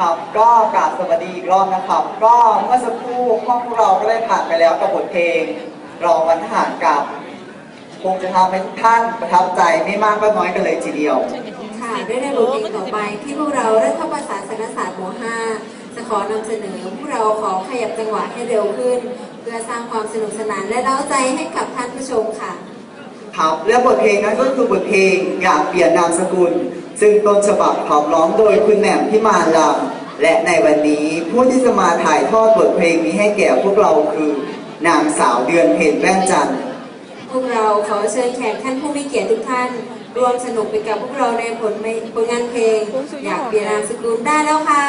ครับก็กราบสวัสดีอีกรอบนะครับ ก็เมื่อสักครู่ห้องพวกเราก็ได้ผ่านไปแล้วกับบทเพลงรองวันทหารกับคงจะทำให้ทุกท่านประทับใจไม่มากก็น้อยกันเลยทีเดียว ค่ะด้วยในบทเพลงต่อไปที่พวกเราได้เข้าภาษาศาสนศาสตร์หม5จะขอนำเสนอพวกเราขอขยับจังหวะให้เร็วขึ้น เพื่อสร้างความสนุกสนานและเล้าใจให้กับท่านผู้ชมค่ะ ครับและบทเพลงนั้นก็คือบทเพลงอยากเปลี่ยนนามสกุล ซึ่งต้นฉบับขับร้องโดยคุณแหม่มพิมานลำและในวันนี้ผู้ที่จะมาถ่ายทอดบทเพลงนี้ให้แก่พวกเราคือนางสาวเดือนเพ็ญแว่นจันทร์พวกเราขอเชิญแขกท่านผู้มีเกียรติทุกท่านร่วมสนุกไปกับพวกเราในผลผลงานเพลง อยากเปลี่ยนนามสกุลได้แล้วค่ะ